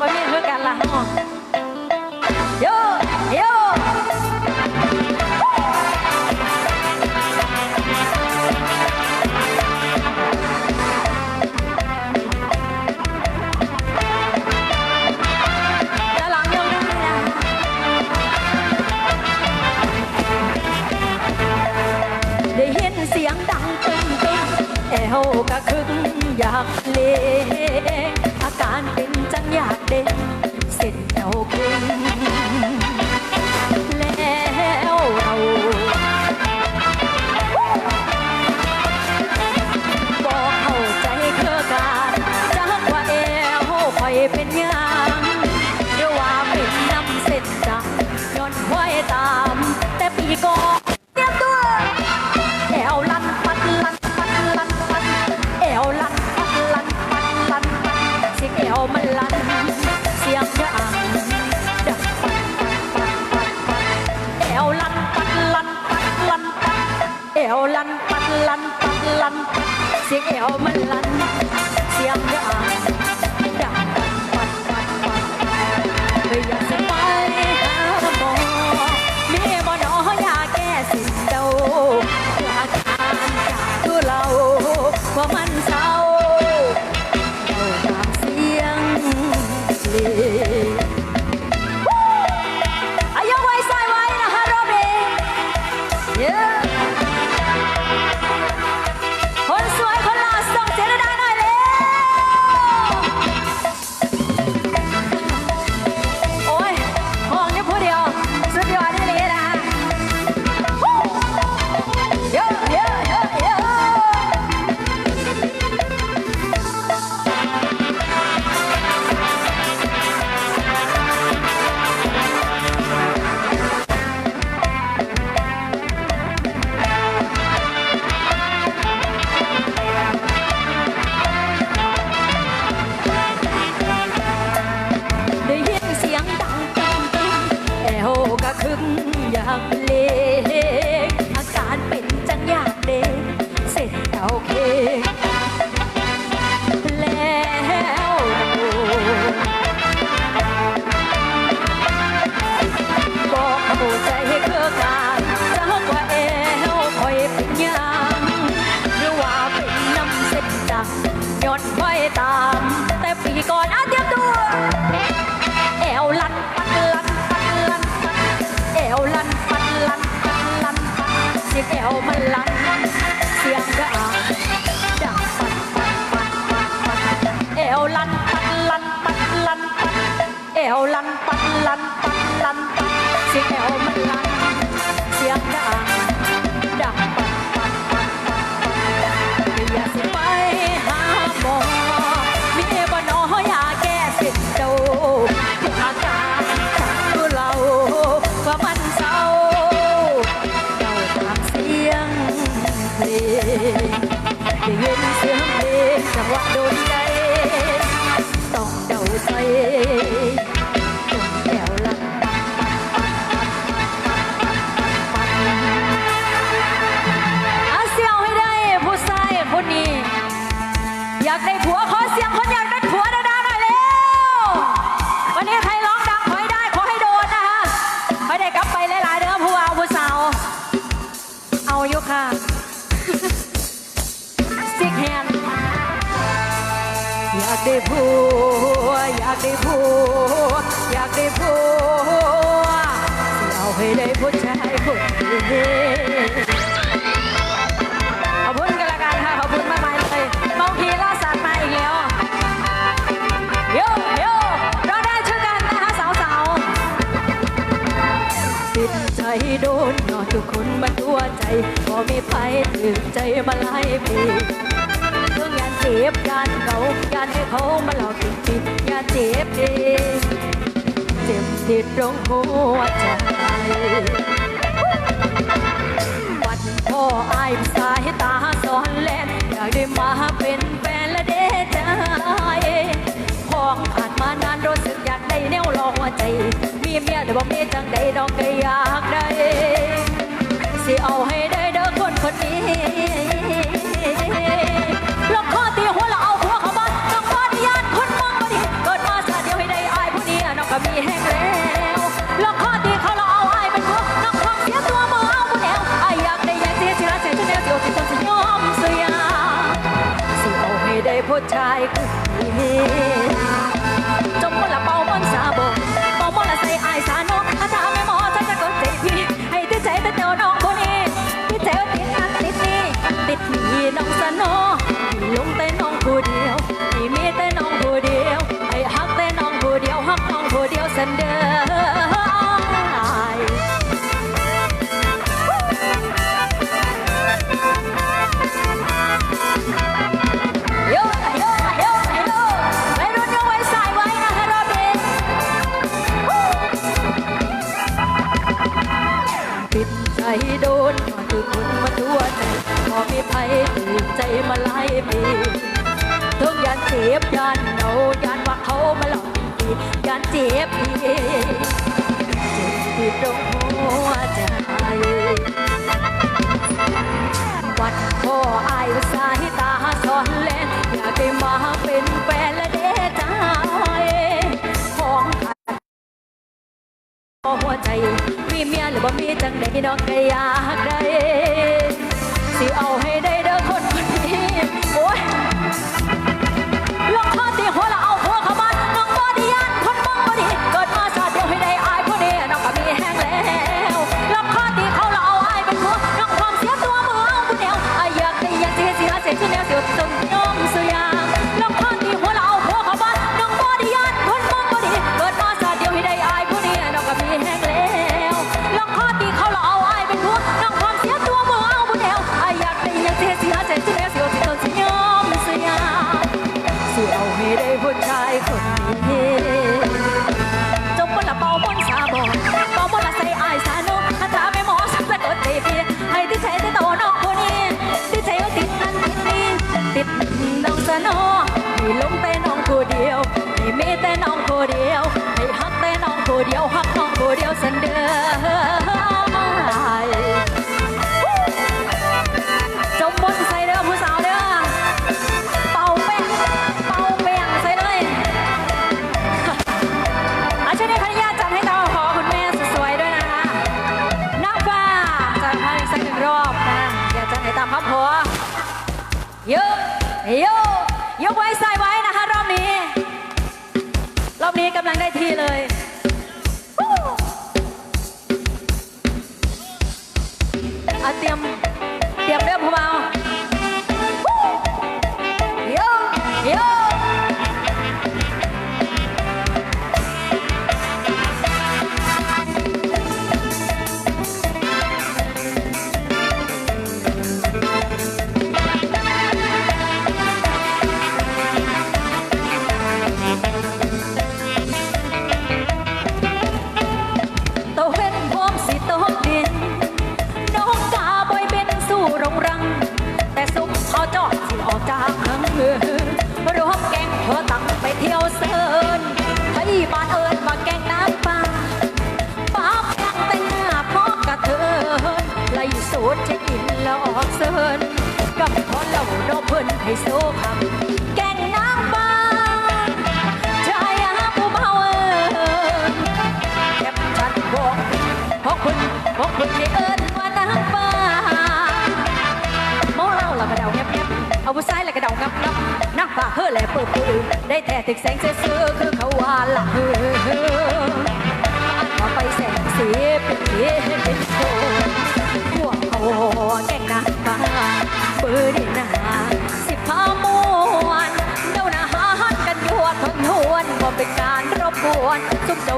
บ่อกันล่ะห้องโยโยเดี๋ลอโยกดูนได้ยินเสียงดังตึ้งตึ้งแอวกะคึกอยากเลง การเป็นจังอยากเด่นเสร็จเอาเก่ง ยวมันลันเสียงดังดังปัดปัดปัดปัด วลันปันลันปันลันปันเสียงแอวมันลันเสียงดัง ค่ะ สิกแฮนอยากได้ผัวอยากได้ผัวอยากได้ผัวเอาให้ได้ผู้ชายคนดี ถึงใจมาหลายปีเรื่องยานเจ็บยานเขายานให้เขามาหลอกจริงๆยานเจ็บดีเจ็บติดตรงหัวใจวันพ่อไอายสายตาสอนแลนอยากได้มาเป็นแฟนและเดใจของผ่านมานานรู้สึกอยากได้แนวรองหัวใจ มีเมียแต่บอกมีจังใดดอกกระยา Thank you. เดียวหักน้องโบเดียวสันเด้อ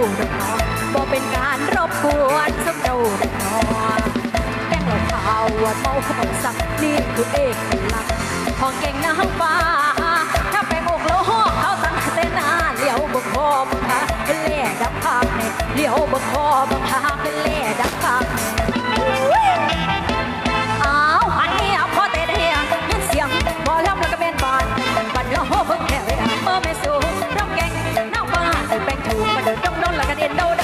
ดอบ่เป็นการรบกวนสมเจ้าดอกอแกงเหล่าขาวว่าเมาของสักนี่คือเอกลักษณ์ของเก่งนางฟ้า ถ้าไปงกแล้วหอกเขาตั้งแต่น้าเลี้ยวบกคอบังคาเล่ดับภาพเนี่ยเลี้ยวบกคอบังคาเล่ดับภาพเนี่ย didn't know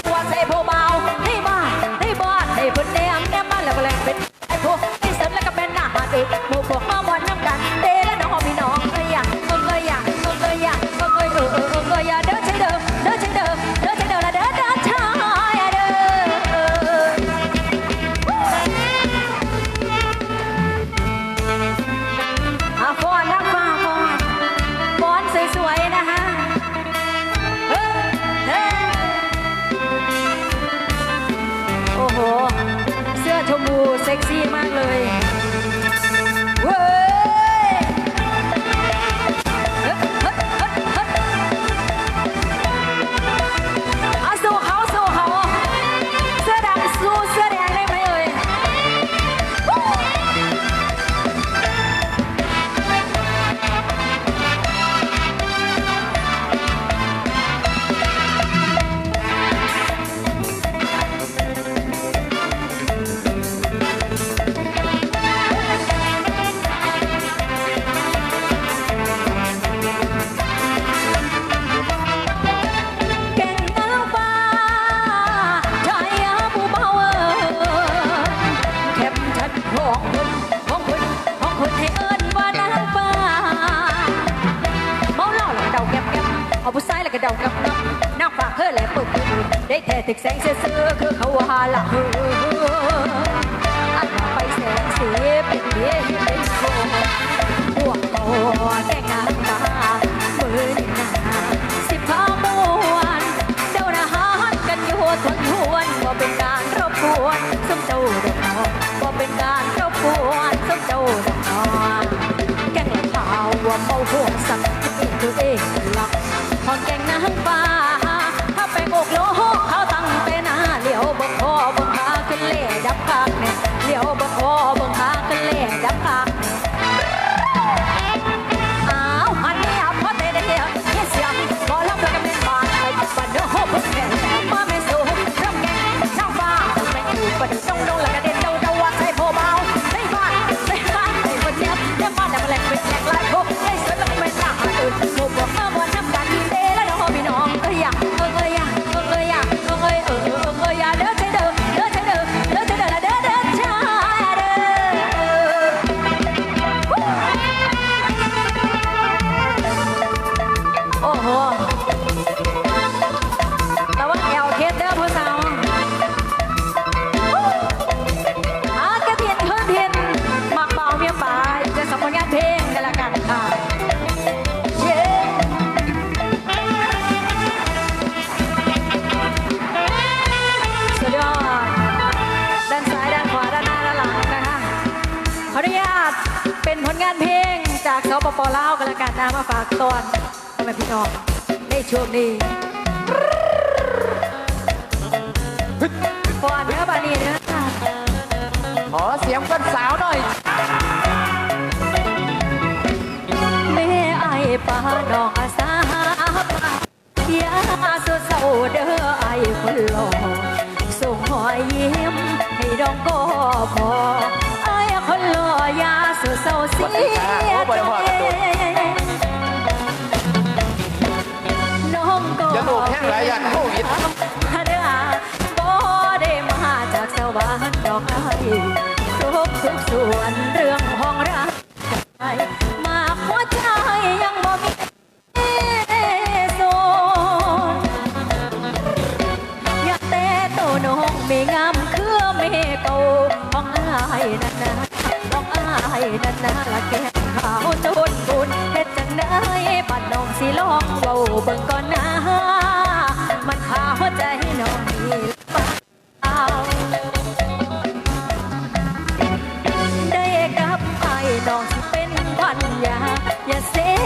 วนสมเจ้าดอกนอก็เป็นการเจ้าปวนสมเจ้าดอกนอแกงเหล่าขาวว่าเมาห่วงสักตัวเองตัวเองหลักพอแกงน้ำปลา เนาะในช่วงนี้ก่อนเนื้อบานีนะขอเสียงเพื่อนสาวหน่อยแม่ไอ้ปาน้องอาสาปายาสุดเศร้าเด้อไอ้คนหล่อส่งหอยยิ้มให้ดองก็พอไอ้คนหล่อยาสุดเศร้าเสียตัวเอง แ片来呀หล hacer.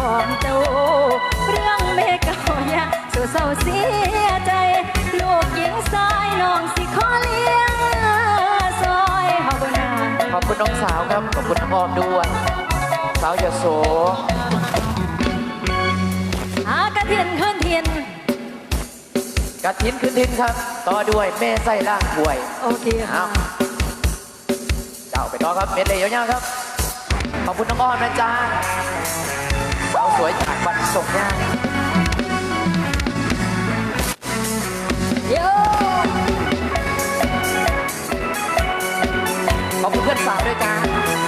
ของเจ้า เรื่องเมกาอย่าสู่เศร้าเสียใจ ลูกหญิงสายน้องสิขอเลี้ยงซอยขอบคุณนะขอบคุณน้องสาวครับ ขอบคุณน้องออมด้วย สาวยโสอากระเทียนขึ้นเทีนกระถินขึ้นทินครับ ต่อด้วยแม่ไส้ล่างป่วย โอเคค่ะ เจ้าไปต่อครับ เม็ดเลยยาวๆครับ ขอบคุณน้องอ้อมนะจ๊ะ สาสวยจากบันสกย่างเยอะขอบคุณเพื่อนสาวด้วยกัน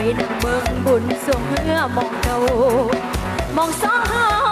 ไปนั่งเบิ่งบุญสวงเฮือมองเก่ามองสองเฮา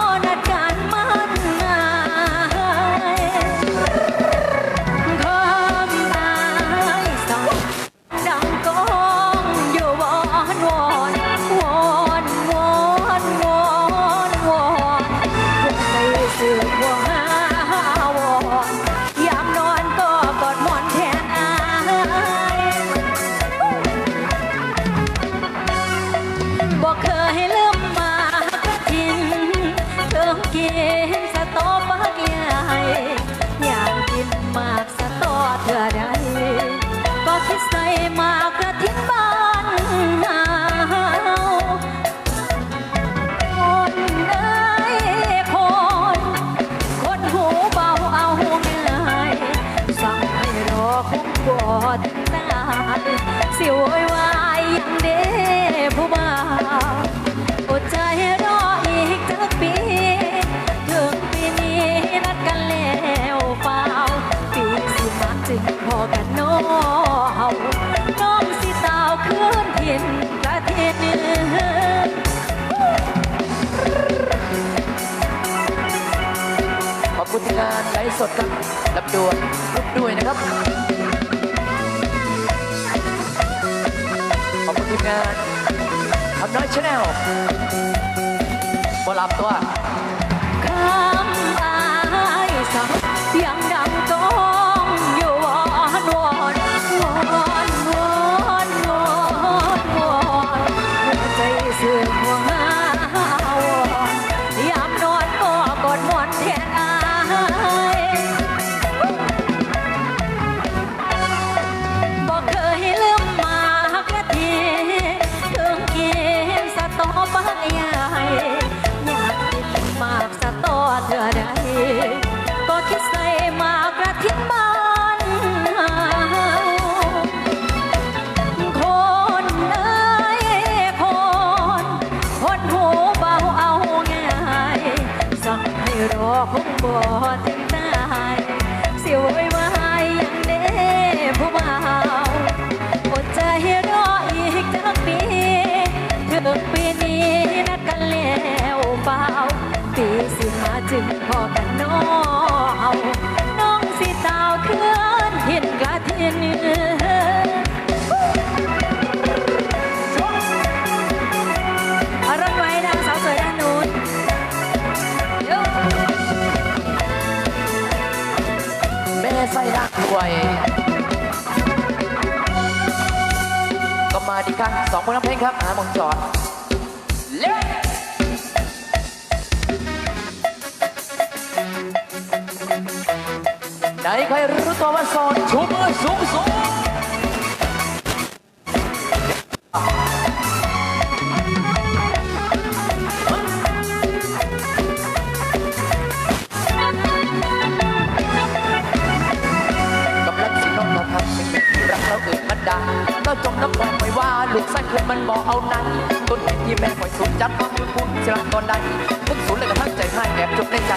ด้วด้วยนะครับ ขอบคุณทีมงานทำน้อยชาแนลบอลลับตัว ปีสิมาจึงพอกันน้อเอาน้องสิตาวเคลื่อนเห็นกระเทียนไส้ร่างรวย ก็มาดีครับสองคนน้ำเพลงครับหาหมองจอด ไหนใครรู้ตัวว่าโสดชูมือสูงสูงกับรักสิน้องเราพัเป็นเป็รักเราเกิดมันดาเราจมน้ำมองไม่ว่าลูกสั้นเคยมันมองเอานั้นต้นเหตุที่แม่คอยสูงจัดความคุณคุณสิรักตอนใดทุกสูงเลยกระทั่งใจให้แอบจุดในใจ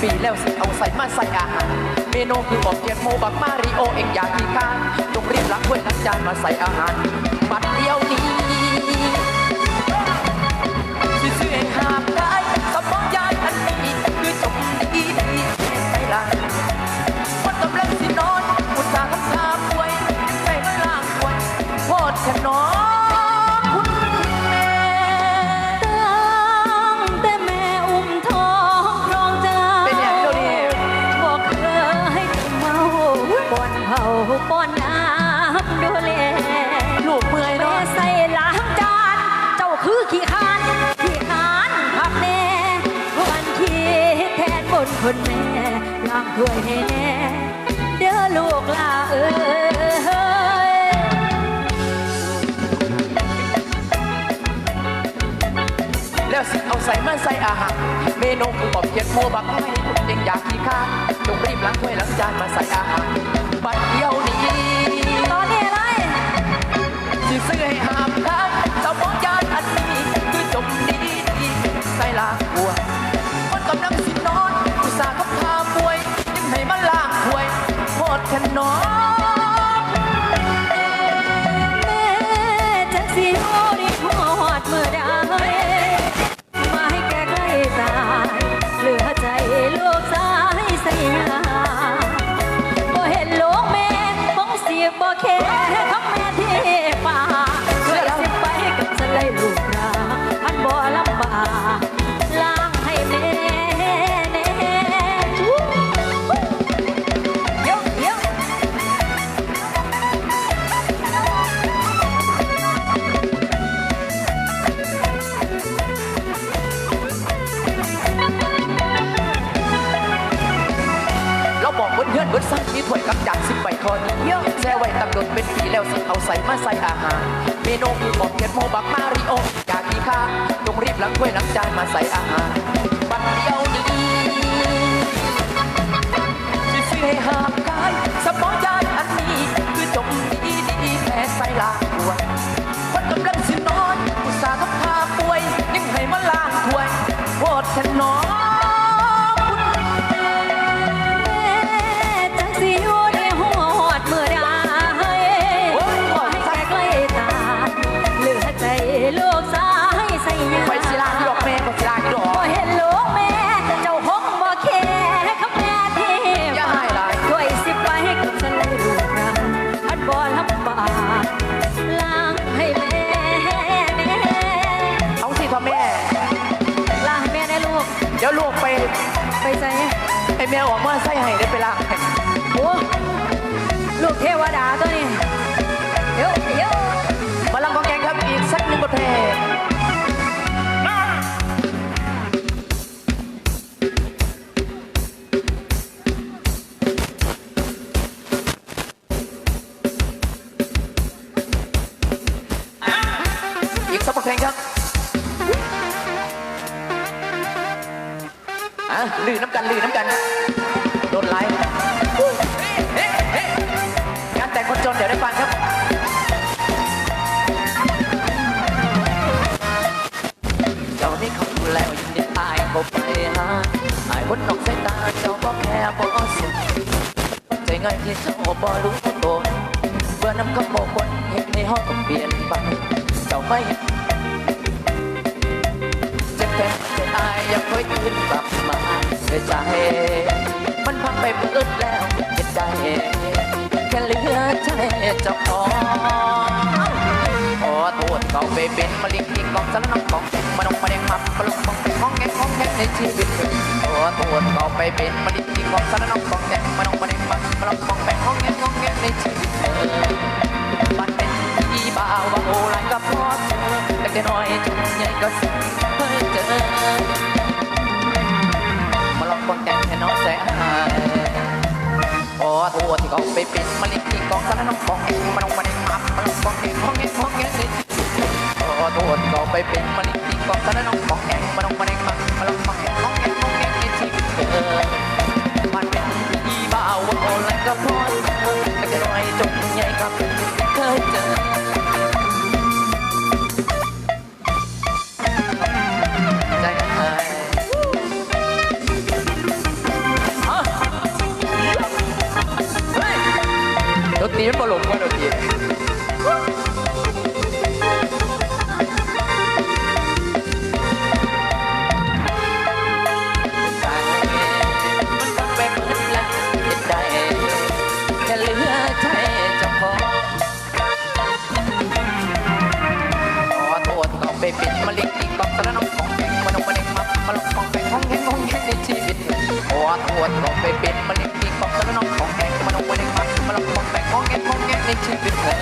ปีแล้วสิเอาใส่มาใส่อาหารเมนูคือบอกเกียรโมบักมาริโอเองอยากกีการจงรีบล้างถ้วยล้างจานมาใส่อาหารบัดเดียวนี้ อนเผาป้อนน้ำดูแลลูกเมื่อยแม่เนาะใส่ล้างจาน เจ้าคือขี้คานขี้คานพักแน่วันที่แทนบนคนแม่ล้างถ้วยให้แน่เด้อลูกลาเอ้ยแล้วสิเอาใส่มาใส่อาหารเมนูคือบอกเกียรโมบักไม่เองอยากกีกา ต้องรีบล้างถ้วยล้างจานมาใส่อาหารบัดเดียว คนเยอะแซ่ไว้ตักโดนเป็นปีแล้วสิเอาใส่มาใส่อาหารเมนูคือบอกเกียรโมบักมาริโออยากกินข้าจงรีบล้างถ้วยล้างจานมาใส่อาหารบัดเดียวนี้ ไอ้แม่ออกมาใส่ให้ได้ไปล้า ใจ มันพังไปเบิดแล้วเห็นใจแค่เหลือใจเจ้าของขอโทษเขาไปเป็นมะเร็งที่กองสารน้องของมาลงมาเด้งมับมาลงมองเป็นของแงของแงในชีวิตขอโทษเขาไปเป็นมะเร็งที่กองสารน้องของแงมาลงมาเด้งมับมาลงมองเป็นของแงของแงในชีวิตมันเป็นที่บ่าวว่าโอ้ไรก็พอเธอแต่แต่น้อยจนใหญ่ก็สิเคยเจอ มาลองคนแต่งให้น้องแสนหายขอโทษที่เขาไปเป็นมะเร็งที่กองสารน้องของเองมันมาได้มามันของเองของเองของเองเลยขอโทษที่เขาไปเป็นมะเร็งที่กองสารน้องของเองมันมาได้มามันของเองของเองของเองในชีวิเธอมันเป็นที่บ้าวว่าอะไรก็พอเธอแต่ก็น้อยจนใหญ่ก็เค ir por los buenos pies. ข็งของแข็นเธอ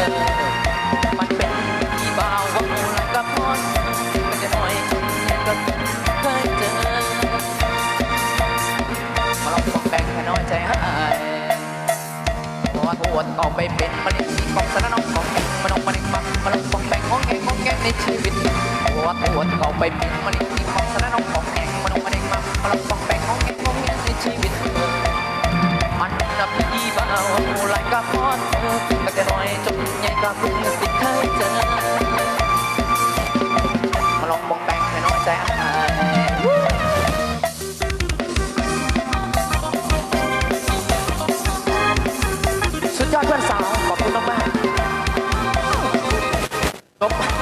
มันเป็นที่บ่าวว่ามูลกับพอนมันจะหน่อยแค่ก็เคยเจอ มาลองของแข็งแค่น้อยใจหายขอโทษก็ไปเป็นมะเร็งที่ของสารน้องของแกงมาลงมะเร็งบังมาลองปองแปงค์ของแกงของแกงในชีวิตขอโทษก็ไปเป็นมะเร็งที่ของสารน้องของแกงมาลงมะเร็งบังมาลงปอง กับพอดเธอก็จะน้อยจนใหญ่ก็เพิ่งสิเคยเจอมาลองมองแปงให้น้อยใจหาสุดยอดเพื่อนสาว ขอบคุณมากๆ